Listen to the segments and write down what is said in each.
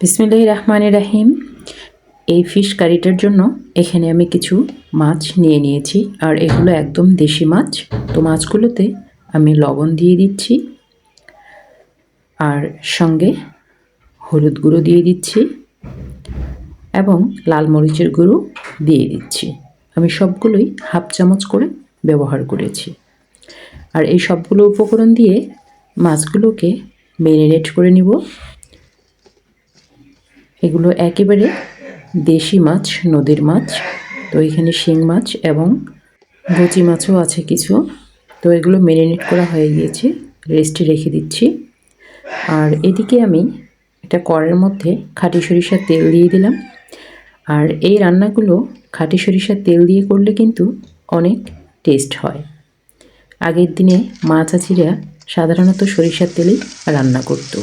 বিসমিল্লাহ রহমান রাহিম। এই ফিশ কারিটার জন্য এখানে আমি কিছু মাছ নিয়ে নিয়েছি, আর এগুলো একদম দেশি মাছ। তো মাছগুলোতে আমি লবণ দিয়ে দিচ্ছি, আর সঙ্গে হলুদ গুঁড়ো দিয়ে দিচ্ছি, এবং লাল মরিচের গুঁড়ো দিয়ে দিচ্ছি। আমি সবগুলোই হাফ চামচ করে ব্যবহার করেছি। আর এই সবগুলো উপকরণ দিয়ে মাছগুলোকে ম্যারিনেট করে নিব। এগুলো একেবারে দেশি মাছ, নদীর মাছ, তো এখানে শিং মাছ এবং গচি মাছও আছে কিছু। তো এগুলো ম্যারিনেট করা হয়ে গিয়েছে রেস্টে রেখে দিচ্ছি। আর এদিকে আমি একটা কড়ের মধ্যে খাটি সরিষার তেল দিয়ে দিলাম। আর এই রান্নাগুলো খাটি সরিষার তেল দিয়ে করলে কিন্তু অনেক টেস্ট হয়। আগের দিনে মা চাচিরা সাধারণত সরিষার তেলেই রান্না করতো।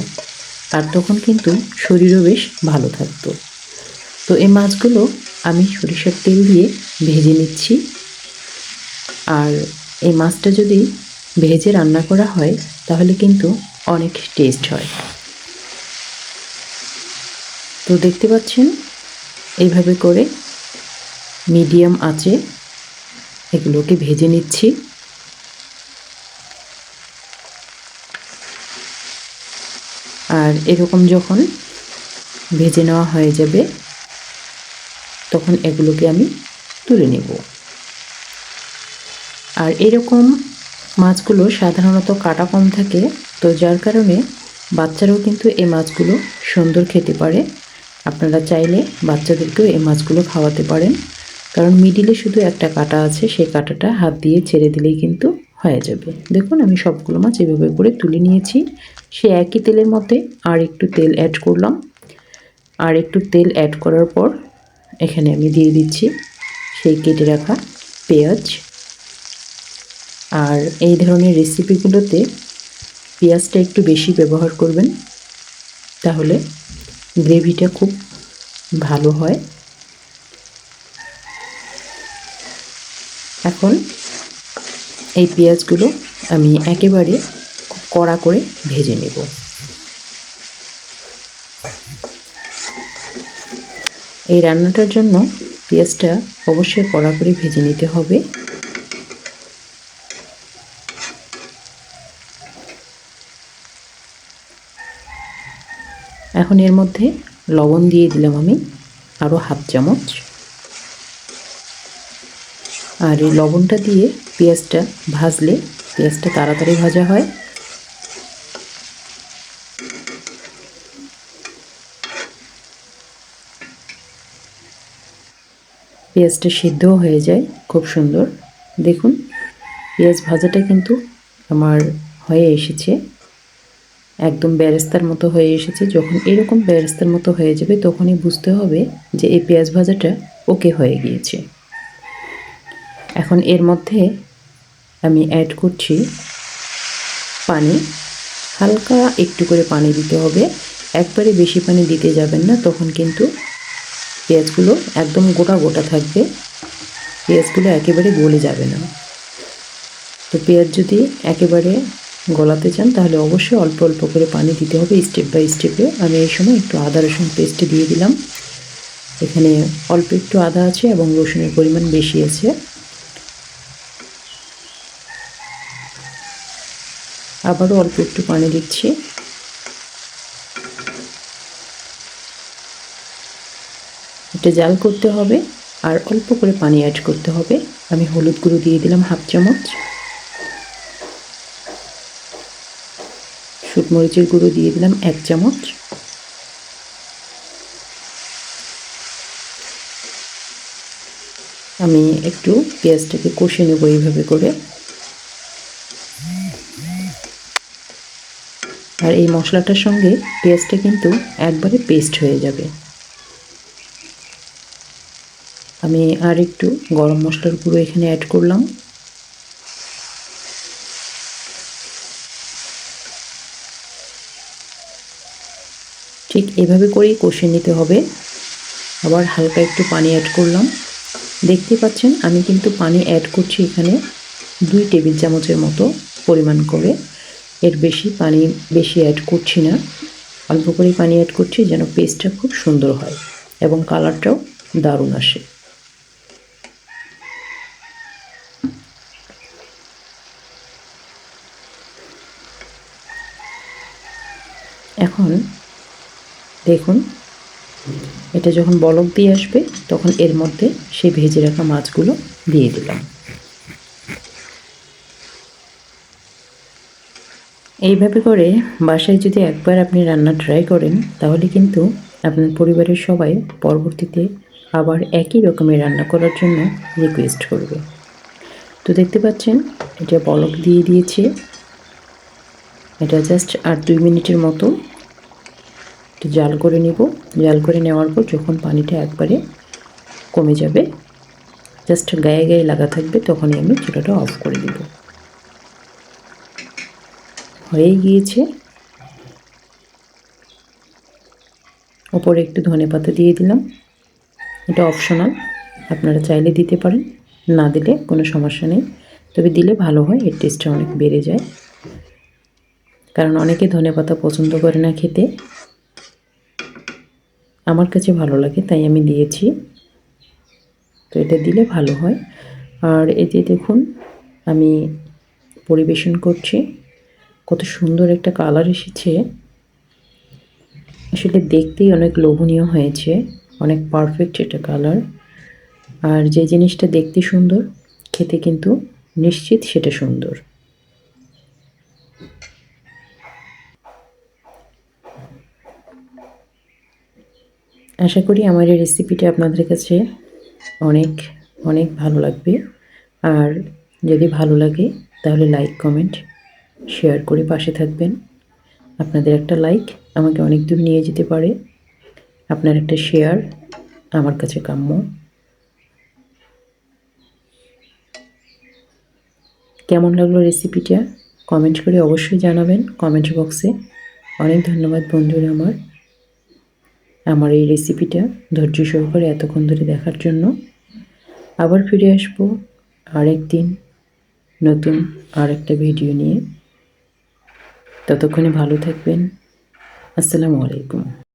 আর তখন কিন্তু শরীরও বেশ ভালো থাকতো। তো এই মাছগুলো আমি সরিষার তেল দিয়ে ভেজে নিচ্ছি। আর এই মাছটা যদি ভেজে রান্না করা হয়, তাহলে কিন্তু অনেক টেস্ট হয়। তো দেখতে পাচ্ছেন, এইভাবে করে মিডিয়াম আঁচে এগুলোকে ভেজে নিচ্ছি। আর এরকম যখন ভেজে নেওয়া হয়ে যাবে, তখন এগুলোকে আমি তুলে নেব। আর এরকম মাছগুলো সাধারণত কাটা কম থাকে, তো যার কারণে বাচ্চারাও কিন্তু এই মাছগুলো সুন্দর খেতে পারে। আপনারা চাইলে বাচ্চাদেরকেও এই মাছগুলো খাওয়াতে পারেন, কারণ মিডিলে শুধু একটা কাটা আছে, সেই কাটাটা হাত দিয়ে ছেড়ে দিলেই কিন্তু হয়ে যাবে। দেখুন, আমি সবগুলো মাছ এভাবে করে তুলে নিয়েছি। সে একই তেলের মধ্যে আর একটু তেল অ্যাড করলাম। আর একটু তেল অ্যাড করার পর এখানে আমি দিয়ে দিচ্ছি সেই কেটে রাখা পেঁয়াজ। আর এই ধরনের রেসিপিগুলোতে পেঁয়াজটা একটু বেশি ব্যবহার করবেন, তাহলে গ্রেভিটা খুব ভালো হয়। এখন এই পেঁয়াজগুলো আমি একেবারে কড়া করে ভেজে নেব। এই রান্নাটার জন্য পেঁয়াজটা অবশ্যই কড়া করে ভেজে নিতে হবে। এখন এর মধ্যে লবণ দিয়ে দিলাম আমি আরও হাফ চামচ। আর এই লবণটা দিয়ে পেঁয়াজটা ভাজলে পেঁয়াজটা তাড়াতাড়ি ভাজা হয়। পেঁয়াজটা সিদ্ধও হয়ে যায়, খুব সুন্দর। দেখুন, পেঁয়াজ ভাজাটা কিন্তু আমার হয়ে এসেছে। একদম ব্যারেস্তার মতো হয়ে এসেছে। যখন এরকম ব্যারেস্তার মতো হয়ে যাবে, তখনই বুঝতে হবে যে এই পেঁয়াজ ভাজাটা ওকে হয়ে গিয়েছে। এখন এর মধ্যে আমি অ্যাড করছি পানি। হালকা একটু করে পানি দিতে হবে। একবারে বেশি পানি দিতে যাবেন না, তখন কিন্তু পেঁয়াজগুলো একদম গোটা গোটা থাকবে। পেঁয়াজগুলো একেবারে গলে যাবে না। তো পেঁয়াজ যদি একেবারে গলাতে চান, তাহলে অবশ্যই অল্প অল্প করে পানি দিতে হবে স্টেপ বাই স্টেপে আমি এই সময় একটু আদা, রসুন পেস্ট দিয়ে দিলাম। এখানে অল্প একটু আদা আছে এবং রসুনের পরিমাণ বেশি আছে। আবারও অল্প একটু পানি দিচ্ছি। এটা জাল করতে হবে আর অল্প করে পানি অ্যাড করতে হবে। আমি হলুদ গুঁড়ো দিয়ে দিলাম হাফ চামচ। শুকমরিচের গুঁড়ো দিয়ে দিলাম এক চামচ। আমি একটু পেঁয়াজটাকে কষে নেব এইভাবে করে। আর এই মশলাটার সঙ্গে পেঁয়াজটা কিন্তু একবারে পেস্ট হয়ে যাবে। আমি আর একটু গরম মশলার গুঁড়ো এখানে অ্যাড করলাম। ঠিক এভাবে করেই কষে নিতে হবে। আবার হালকা একটু পানি অ্যাড করলাম। দেখতে পাচ্ছেন, আমি কিন্তু পানি অ্যাড করছি এখানে দুই টেবিল চামচের মতো পরিমাণ করে। এর বেশি পানি বেশি অ্যাড করছি না। অল্প করেই পানি অ্যাড করছি যেন পেস্টটা খুব সুন্দর হয় এবং কালারটাও দারুণ আসে। এখন দেখুন, এটা যখন বলক দিয়ে আসবে, তখন এর মধ্যে সেই ভেজে রাখা মাছগুলো দিয়ে দিলাম। এইভাবে করে বাসায় যদি একবার আপনি রান্না ট্রাই করেন, তাহলে কিন্তু আপনার পরিবারের সবাই পরবর্তীতে আবার একই রকমের রান্না করার জন্য রিকোয়েস্ট করবে। তো দেখতে পাচ্ছেন, এটা বলক দিয়ে দিয়েছে। এটা জাস্ট আর দুই মিনিটের মতো একটু জাল করে নেব। জাল করে নেওয়ার পর যখন পানিটা একবারে কমে যাবে জাস্ট গায়ে গায়ে লাগা থাকবে, তখনই আমি চুলাটা অফ করে দেব। হয়ে গিয়েছে। ওপরে একটু ধনে পাতা দিয়ে দিলাম। এটা অপশনাল আপনারা চাইলে দিতে পারেন, না দিলে কোনো সমস্যা নেই। তবে দিলে ভালো হয়, এর টেস্টটা অনেক বেড়ে যায়। কারণ অনেকে ধনে পাতা পছন্দ করে না খেতে। আমার কাছে ভালো লাগে, তাই আমি দিয়েছি। তো এটা দিলে ভালো হয়। আর এতে দেখুন, আমি পরিবেশন করছি। কত সুন্দর একটা কালার এসেছে। আসলে দেখতেই অনেক লোভনীয় হয়েছে। অনেক পারফেক্ট এটা কালার। আর যে জিনিসটা দেখতে সুন্দর, খেতে কিন্তু নিশ্চিত সেটা সুন্দর। আশা করি আমার এই রেসিপিটা আপনাদের কাছে অনেক অনেক ভালো লাগবে। আর যদি ভালো লাগে, তাহলে লাইক কমেন্ট শেয়ার করে পাশে থাকবেন। আপনাদের একটা লাইক আমাকে অনেক দূর নিয়ে যেতে পারে। আপনার একটা শেয়ার আমার কাছে কাম্য। কেমন লাগল রেসিপিটা কমেন্ট করে অবশ্যই জানাবেন। কমেন্ট বক্সে অনেক ধন্যবাদ বন্ধুরা আমার। আমার এই রেসিপিটা ধৈর্য সহকারে এতক্ষণ ধরে দেখার জন্য। আবার ফিরে আসব আরেক দিন নতুন আরেকটা ভিডিও নিয়ে। ততক্ষণে ভালো থাকবেন। আসসালামু আলাইকুম।